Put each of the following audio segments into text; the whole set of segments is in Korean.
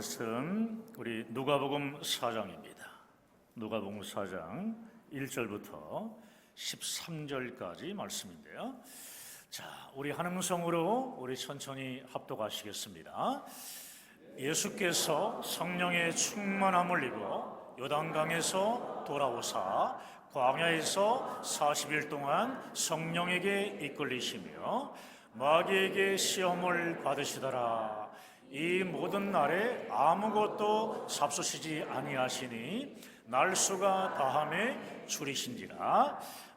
말씀 우리 누가복음 4장입니다. 누가복음 4장 1절부터 13절까지 말씀인데요. 자, 우리 한 음성으로 우리 천천히 합독하시겠습니다. 예수께서 성령의 충만함을 입어 요단강에서 돌아오사 광야에서 40일 동안 성령에게 이끌리시며 마귀에게 시험을 받으시더라. 이 모든 날에 아무것도 잡수시지 아니하시니 날수가 다함에 줄이신지라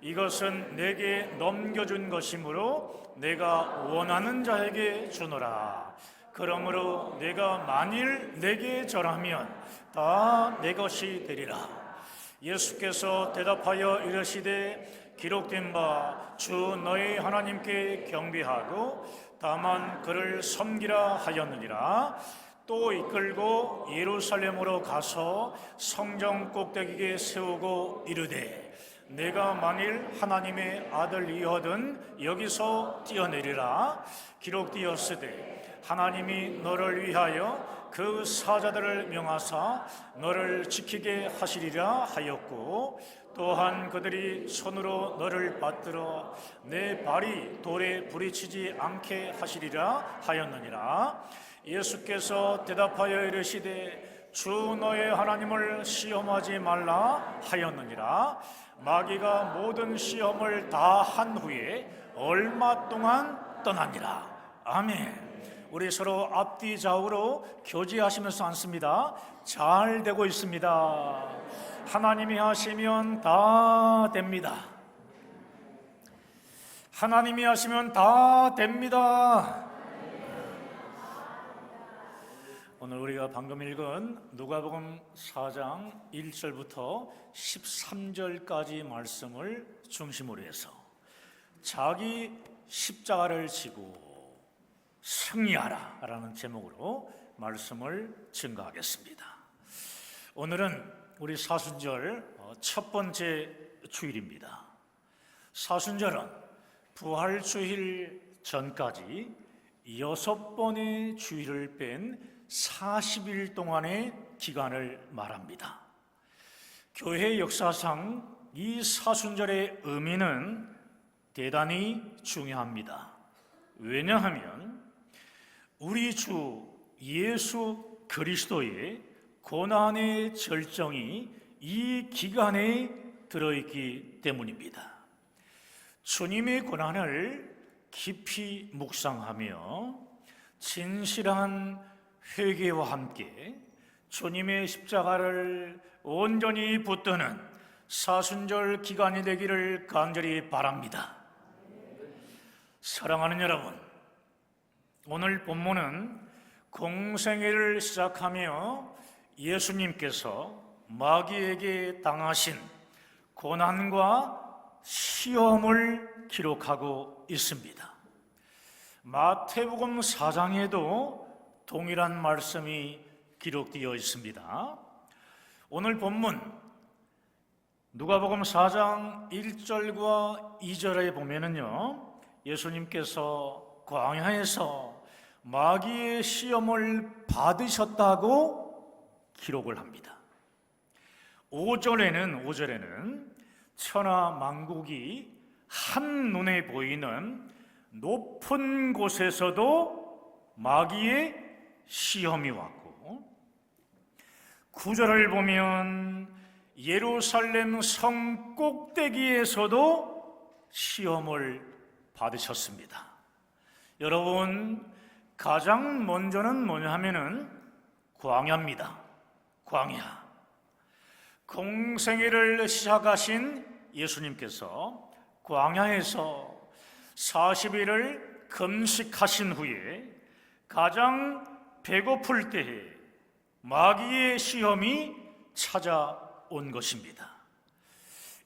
이것은 내게 넘겨준 것이므로 내가 원하는 자에게 주노라. 그러므로 내가 만일 내게 절하면 다 내 것이 되리라. 예수께서 대답하여 이르시되 기록된 바 주 너희 하나님께 경배하고 다만 그를 섬기라 하였느니라. 또 이끌고 예루살렘으로 가서 성정 꼭대기에 세우고 이르되 내가 만일 하나님의 아들이거든 여기서 뛰어내리라 기록되었으되 하나님이 너를 위하여 그 사자들을 명하사 너를 지키게 하시리라 하였고 또한 그들이 손으로 너를 받들어 내 발이 돌에 부딪히지 않게 하시리라 하였느니라. 예수께서 대답하여 이르시되 주 너의 하나님을 시험하지 말라 하였느니라 마귀가 모든 시험을 다 한 후에 얼마 동안 떠나니라 아멘. 우리 서로 앞뒤 좌우로 교제하시면서 앉습니다. 잘 되고 있습니다. 하나님이 하시면 다 됩니다. 하나님이 하시면 다 됩니다 오늘 우리가 방금 읽은 누가복음 4장 1절부터 13절까지 말씀을 중심으로 해서 자기 십자가를 지고 승리하라 라는 제목으로 말씀을 증거하겠습니다. 오늘은 우리 사순절 어, 첫 번째 주일입니다. 사순절은 부활 주일 전까지 여섯 번의 주일을 뺀 40일 동안의 기간을 말합니다. 교회 역사상 이 사순절의 의미는 대단히 중요합니다. 왜냐하면 우리 주 예수 그리스도의 고난의 절정이 이 기간에 들어있기 때문입니다. 주님의 고난을 깊이 묵상하며 진실한 회개와 함께 주님의 십자가를 온전히 붙드는 사순절 기간이 되기를 간절히 바랍니다. 사랑하는 여러분, 오늘 본문은 공생애를 시작하며 예수님께서 마귀에게 당하신 고난과 시험을 기록하고 있습니다. 마태복음 4장에도 동일한 말씀이 기록되어 있습니다. 오늘 본문 누가복음 4장 1절과 2절에 보면은요. 예수님께서 광야에서 마귀의 시험을 받으셨다고 기록을 합니다. 5절에는 5절에는 천하 만국이 한눈에 보이는 높은 곳에서도 마귀의 시험이 왔고 구절을 보면 예루살렘 성 꼭대기에서도 시험을 받으셨습니다. 여러분 가장 먼저는 뭐냐 하면은 광야입니다. 광야. 공생애를 시작하신 예수님께서 광야에서 40일을 금식하신 후에 가장 배고플 때에 마귀의 시험이 찾아온 것입니다.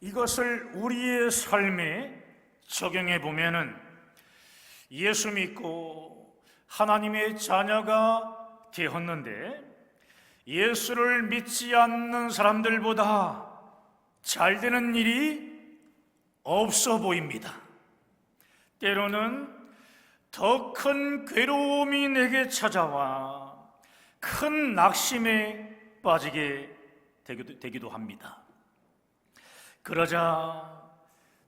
이것을 우리의 삶에 적용해 보면은 예수 믿고 하나님의 자녀가 되었는데 예수를 믿지 않는 사람들보다 잘 되는 일이 없어 보입니다. 때로는 더 큰 괴로움이 내게 찾아와 큰 낙심에 빠지게 되기도, 되기도 합니다. 그러자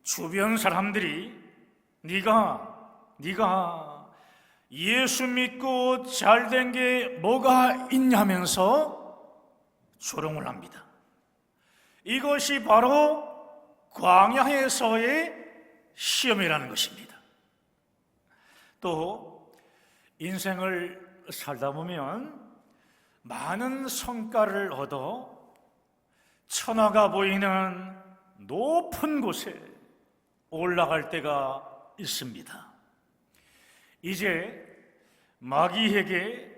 주변 사람들이 네가 네가 예수 믿고 잘 된 게 뭐가 있냐면서 조롱을 합니다. 이것이 바로 광야에서의 시험이라는 것입니다. 또 인생을 살다 보면 많은 성과를 얻어 천하가 보이는 높은 곳에 올라갈 때가 있습니다. 이제 마귀에게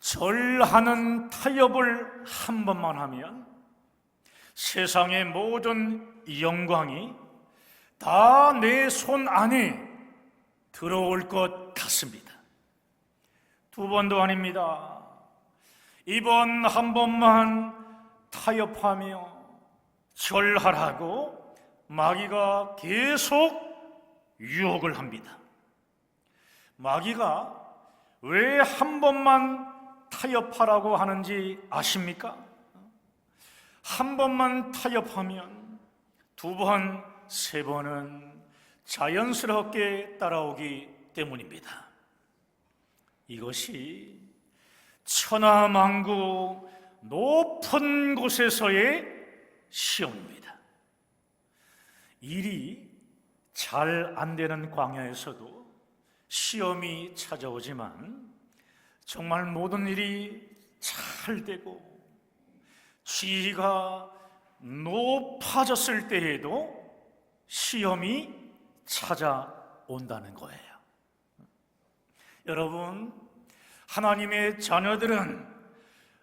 절하는 타협을 한 번만 하면 세상의 모든 영광이 다 내 손 안에 들어올 것 같습니다. 두 번도 아닙니다. 이번 한 번만 타협하며 절하라고 마귀가 계속 유혹을 합니다. 마귀가 왜 한 번만 타협하라고 하는지 아십니까? 한 번만 타협하면 두 번, 세 번은 자연스럽게 따라오기 때문입니다. 이것이 천하만국 높은 곳에서의 시험입니다. 일이 잘 안 되는 광야에서도 시험이 찾아오지만 정말 모든 일이 잘 되고 지위가 높아졌을 때에도 시험이 찾아온다는 거예요. 여러분, 하나님의 자녀들은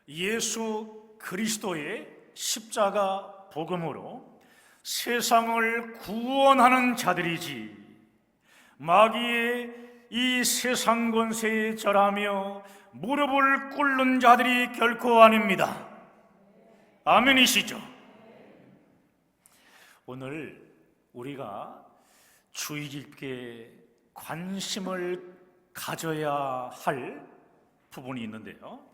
예수 그리스도의 십자가 복음으로 세상을 구원하는 자들이지 마귀의 이 세상 권세에 절하며 무릎을 꿇는 자들이 결코 아닙니다. 아멘이시죠? 오늘 우리가 주의 깊게 관심을 가져야 할 부분이 있는데요.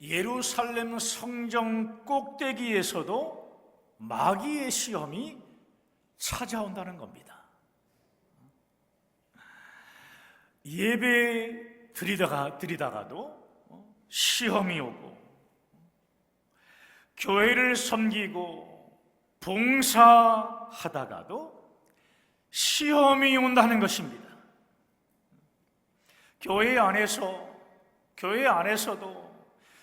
예루살렘 성정 꼭대기에서도 마귀의 시험이 찾아온다는 겁니다. 예배 드리다가 드리다가도 시험이 오고 교회를 섬기고 봉사하다가도 시험이 온다는 것입니다. 교회 안에서 교회 안에서도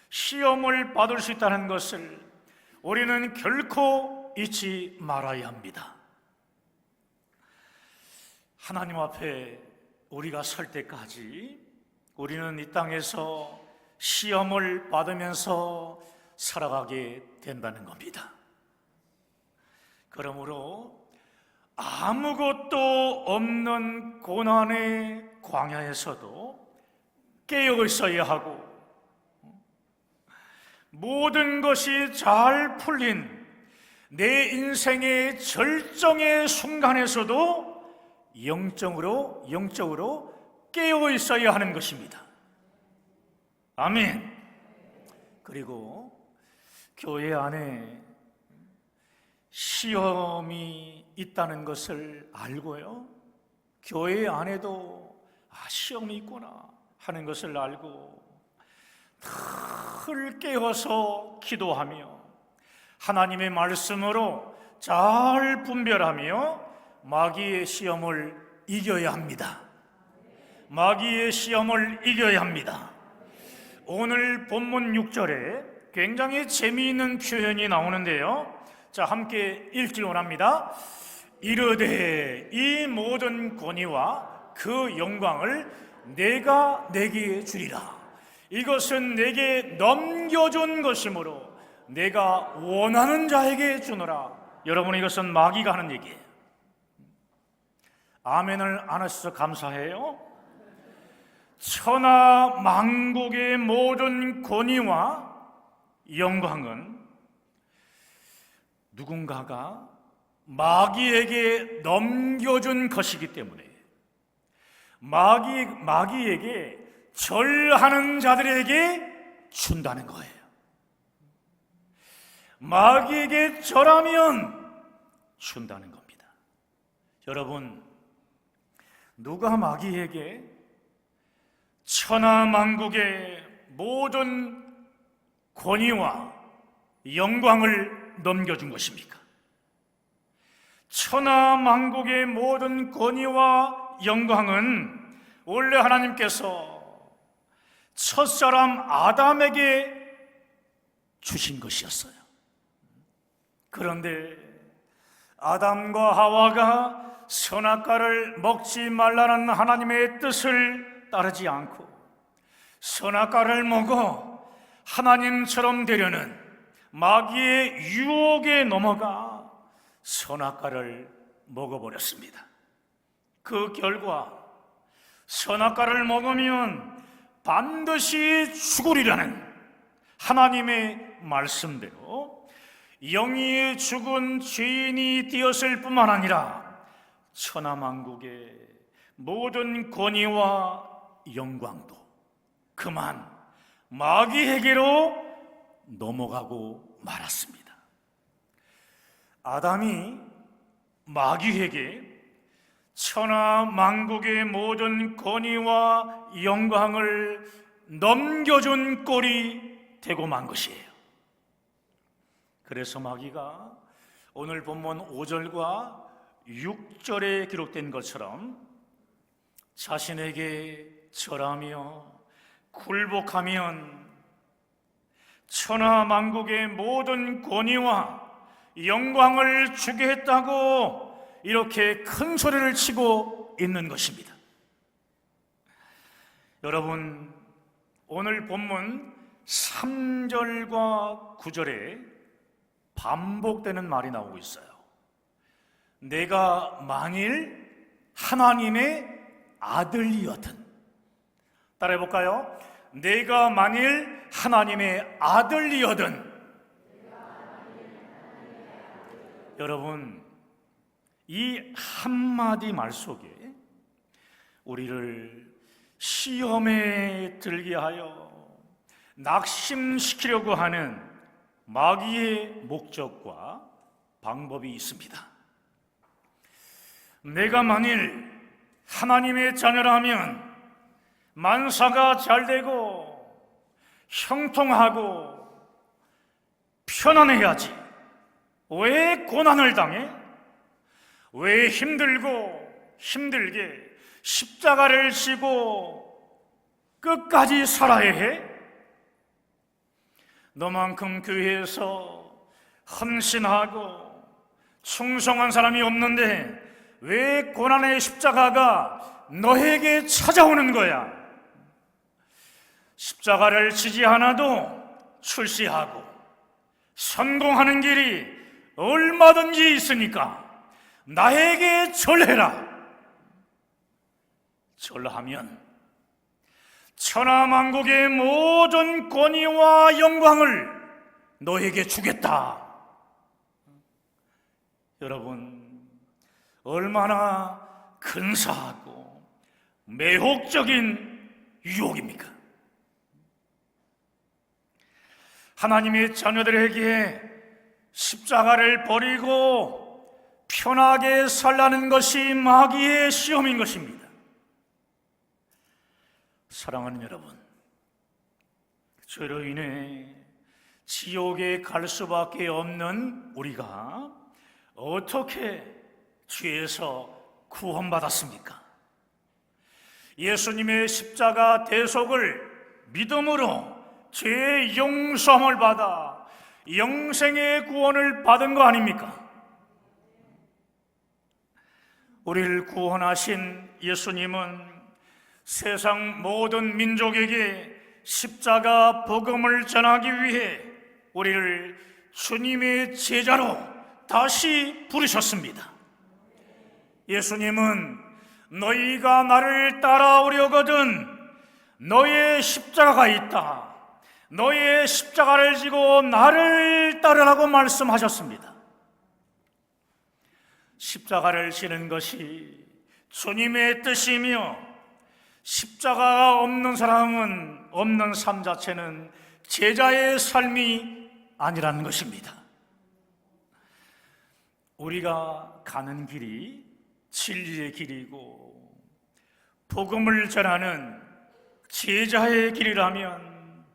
시험을 받을 수 있다는 것을 우리는 결코 잊지 말아야 합니다. 하나님 앞에 우리가 설 때까지 우리는 이 땅에서 시험을 받으면서 살아가게 된다는 겁니다. 그러므로 아무것도 없는 고난의 광야에서도 깨어 있어야 하고 모든 것이 잘 풀린 내 인생의 절정의 순간에서도 영적으로 영적으로 깨어 있어야 하는 것입니다. 아멘. 그리고 교회 안에 시험이 있다는 것을 알고요. 교회 안에도 아, 시험이 있구나 하는 것을 알고 늘 깨어서 기도하며 하나님의 말씀으로 잘 분별하며 마귀의 시험을 이겨야 합니다. 마귀의 시험을 이겨야 합니다. 오늘 본문 6절에 굉장히 재미있는 표현이 나오는데요. 자, 함께 읽기 원합니다. 이르되 이 모든 권위와 그 영광을 내가 내게 주리라. 이것은 내게 넘겨준 것이므로 내가 원하는 자에게 주노라. 여러분 이것은 마귀가 하는 얘기예요. 아멘을 안 하셔서 감사해요. 천하 만국의 모든 권위와 영광은 누군가가 마귀에게 넘겨준 것이기 때문에 마귀, 마귀에게 절하는 자들에게 준다는 거예요. 마귀에게 절하면 준다는 겁니다. 여러분, 누가 마귀에게 천하 만국의 모든 권위와 영광을 넘겨준 것입니까? 천하 만국의 모든 권위와 영광은 원래 하나님께서 첫사람 아담에게 주신 것이었어요. 그런데 아담과 하와가 선악과를 먹지 말라는 하나님의 뜻을 따르지 않고 선악과를 먹어 하나님처럼 되려는 마귀의 유혹에 넘어가 선악과를 먹어버렸습니다. 그 결과 선악과를 먹으면 반드시 죽으리라는 하나님의 말씀대로 영이 죽은 죄인이 되었을 뿐만 아니라 천하만국의 모든 권위와 영광도 그만 마귀에게로 넘어가고 말았습니다. 아담이 마귀에게 천하 만국의 모든 권위와 영광을 넘겨준 꼴이 되고 만 것이에요. 그래서 마귀가 오늘 본문 5절과 6절에 기록된 것처럼 자신에게 절하며 굴복하면 천하 만국의 모든 권위와 영광을 주게 했다고 이렇게 큰 소리를 치고 있는 것입니다. 여러분, 오늘 본문 3절과 9절에 반복되는 말이 나오고 있어요. 내가 만일 하나님의 아들이었든 따라해 볼까요? 내가 만일 하나님의 아들이었든 여러분 이 한마디 말 속에 우리를 시험에 들게 하여 낙심시키려고 하는 마귀의 목적과 방법이 있습니다. 내가 만일 하나님의 자녀라면 만사가 잘 되고 형통하고 편안해야지. 왜 고난을 당해? 왜 힘들고 힘들게 십자가를 지고 끝까지 살아야 해? 너만큼 교회에서 헌신하고 충성한 사람이 없는데 왜 고난의 십자가가 너에게 찾아오는 거야? 십자가를 지지 않아도 출시하고 성공하는 길이 얼마든지 있으니까 나에게 절해라. 절하면 천하만국의 모든 권위와 영광을 너에게 주겠다. 여러분, 얼마나 근사하고 매혹적인 유혹입니까? 하나님의 자녀들에게 십자가를 버리고 편하게 살라는 것이 마귀의 시험인 것입니다. 사랑하는 여러분, 죄로 인해 지옥에 갈 수밖에 없는 우리가 어떻게 죄에서 구원받았습니까? 예수님의 십자가 대속을 믿음으로 죄의 용서함을 받아 영생의 구원을 받은 거 아닙니까? 우리를 구원하신 예수님은 세상 모든 민족에게 십자가 복음을 전하기 위해 우리를 주님의 제자로 다시 부르셨습니다. 예수님은 너희가 나를 따라오려거든 너의 십자가가 있다. 너의 십자가를 지고 나를 따르라고 말씀하셨습니다. 십자가를 지는 것이 주님의 뜻이며 십자가가 없는 사람은 없는 삶 자체는 제자의 삶이 아니라는 것입니다. 우리가 가는 길이 진리의 길이고 복음을 전하는 제자의 길이라면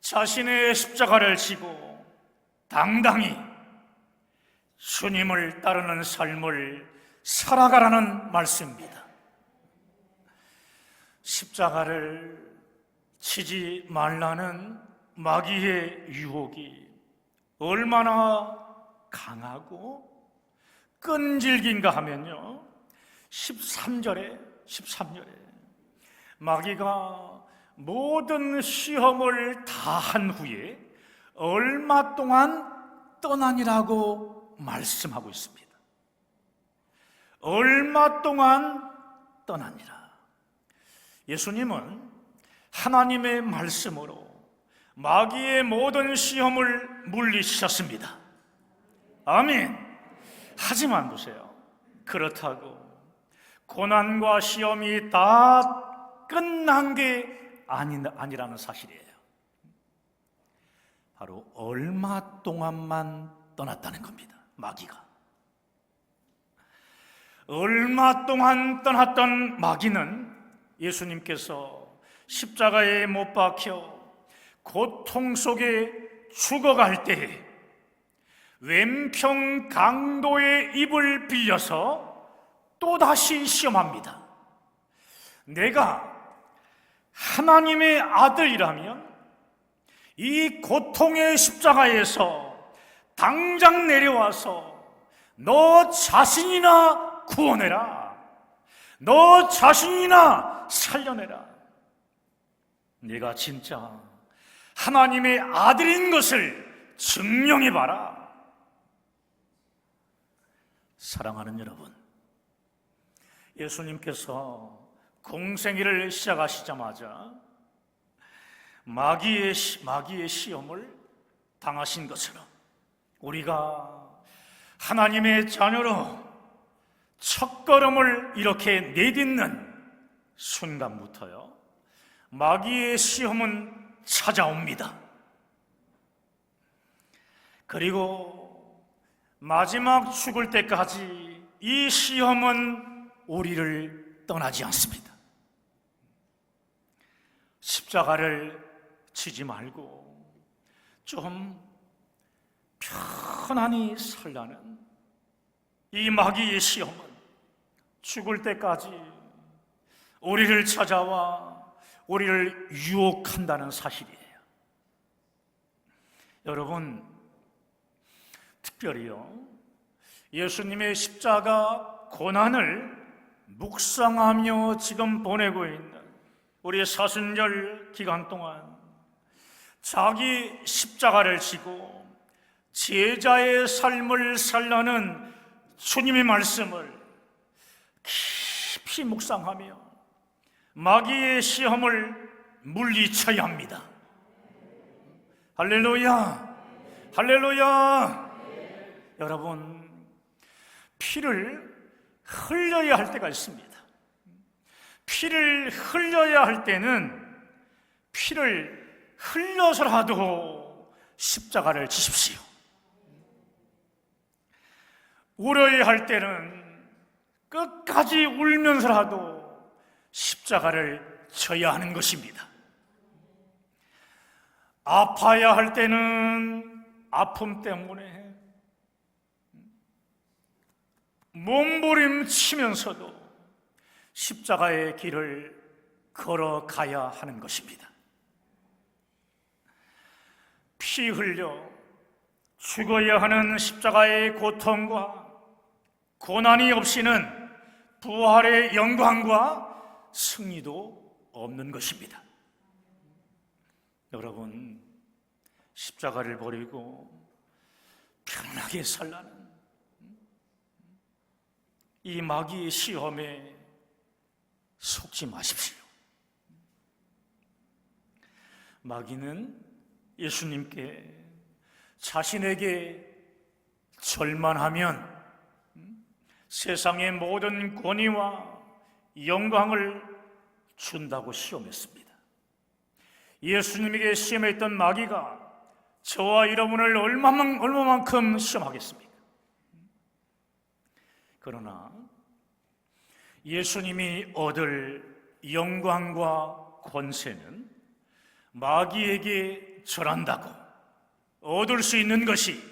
자신의 십자가를 지고 당당히 주님을 따르는 삶을 살아가라는 말씀입니다. 십자가를 치지 말라는 마귀의 유혹이 얼마나 강하고 끈질긴가 하면요. 13절에 13절에 마귀가 모든 시험을 다 한 후에 얼마 동안 떠나니라고 말씀하고 있습니다. 얼마 동안 떠나니라. 예수님은 하나님의 말씀으로 마귀의 모든 시험을 물리치셨습니다. 아멘. 하지만 보세요. 그렇다고 고난과 시험이 다 끝난 게 아니, 아니라는 사실이에요. 바로 얼마 동안만 떠났다는 겁니다. 마귀가. 얼마 동안 떠났던 마귀는 예수님께서 십자가에 못 박혀 고통 속에 죽어갈 때에 왼평 강도의 입을 빌려서 또다시 시험합니다. 내가 하나님의 아들이라면 이 고통의 십자가에서 당장 내려와서 너 자신이나 구원해라. 너 자신이나 살려내라. 내가 진짜 하나님의 아들인 것을 증명해봐라. 사랑하는 여러분, 예수님께서 공생애를 시작하시자마자 마귀의, 시- 마귀의 시험을 당하신 것처럼 우리가 하나님의 자녀로 첫 걸음을 이렇게 내딛는 순간부터요, 마귀의 시험은 찾아옵니다. 그리고 마지막 죽을 때까지 이 시험은 우리를 떠나지 않습니다. 십자가를 치지 말고 좀 편안히 살라는 이 마귀의 시험은 죽을 때까지 우리를 찾아와 우리를 유혹한다는 사실이에요. 여러분, 특별히요, 예수님의 십자가 고난을 묵상하며 지금 보내고 있는 우리 사순절 기간 동안 자기 십자가를 지고 제자의 삶을 살라는 주님의 말씀을 깊이 묵상하며 마귀의 시험을 물리쳐야 합니다. 할렐루야! 할렐루야! 여러분, 피를 흘려야 할 때가 있습니다. 피를 흘려야 할 때는 피를 흘려서라도 십자가를 지십시오. 울어야 할 때는 끝까지 울면서라도 십자가를 져야 하는 것입니다. 아파야 할 때는 아픔 때문에 몸부림치면서도 십자가의 길을 걸어가야 하는 것입니다. 피 흘려 죽어야 하는 십자가의 고통과 고난이 없이는 부활의 영광과 승리도 없는 것입니다. 여러분 십자가를 버리고 편하게 살라는 이 마귀의 시험에 속지 마십시오. 마귀는 예수님께 자신에게 절만하면 세상의 모든 권위와 영광을 준다고 시험했습니다. 예수님에게 시험했던 마귀가 저와 여러분을 얼마만, 얼마만큼 시험하겠습니까? 그러나 예수님이 얻을 영광과 권세는 마귀에게 절한다고 얻을 수 있는 것이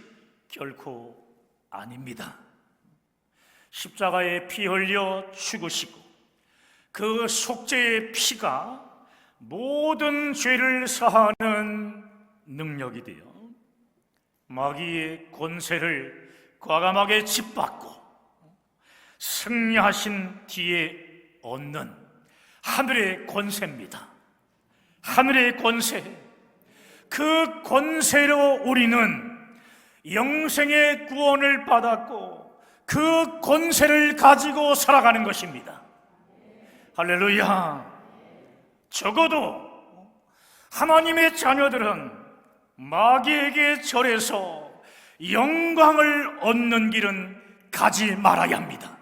결코 아닙니다. 십자가에 피 흘려 죽으시고 그 속죄의 피가 모든 죄를 사하는 능력이 되어 마귀의 권세를 과감하게 짓밟고 승리하신 뒤에 얻는 하늘의 권세입니다. 하늘의 권세. 그 권세로 우리는 영생의 구원을 받았고 그 권세를 가지고 살아가는 것입니다. 할렐루야. 적어도 하나님의 자녀들은 마귀에게 절해서 영광을 얻는 길은 가지 말아야 합니다.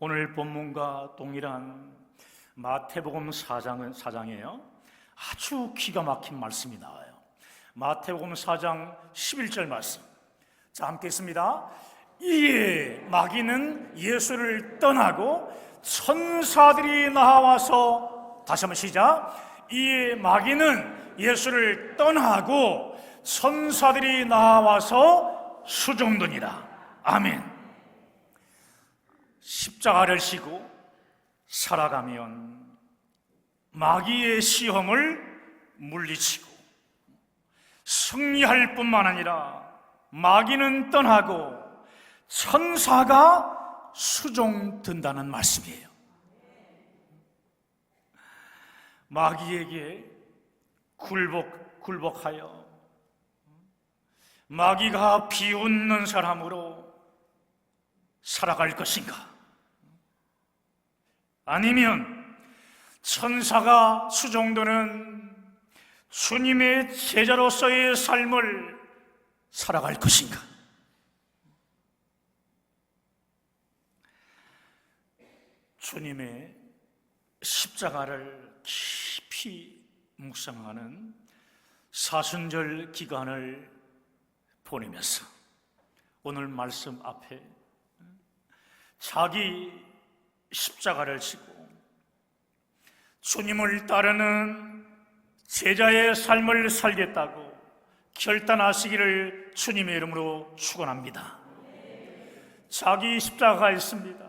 오늘 본문과 동일한 마태복음 4장은 4장이에요. 아주 기가 막힌 말씀이 나와요. 마태복음 4장 11절 말씀. 자, 함께 있습니다. 이에 마귀는 예수를 떠나고 천사들이 나와서 다시 한번 시작. 이에 마귀는 예수를 떠나고 천사들이 나와서 수종드니라. 아멘. 십자가를 지고 살아가면 마귀의 시험을 물리치고 승리할 뿐만 아니라 마귀는 떠나고 천사가 수종든다는 말씀이에요. 마귀에게 굴복, 굴복하여 마귀가 비웃는 사람으로 살아갈 것인가? 아니면 천사가 수종도는 주님의 제자로서의 삶을 살아갈 것인가? 주님의 십자가를 깊이 묵상하는 사순절 기간을 보내면서 오늘 말씀 앞에 자기 십자가를 지고 주님을 따르는 제자의 삶을 살겠다고 결단하시기를 주님의 이름으로 축원합니다. 자기 십자가가 있습니다.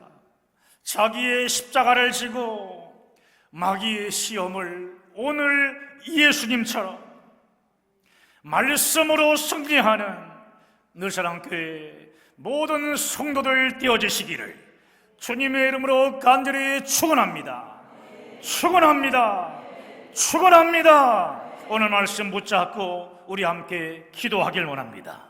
자기의 십자가를 지고 마귀의 시험을 오늘 예수님처럼 말씀으로 승리하는 늘사랑교회 모든 성도들 띄워주시기를 주님의 이름으로 간절히 축원합니다. 축원합니다. 축원합니다. 오늘 말씀 붙잡고 우리 함께 기도하길 원합니다.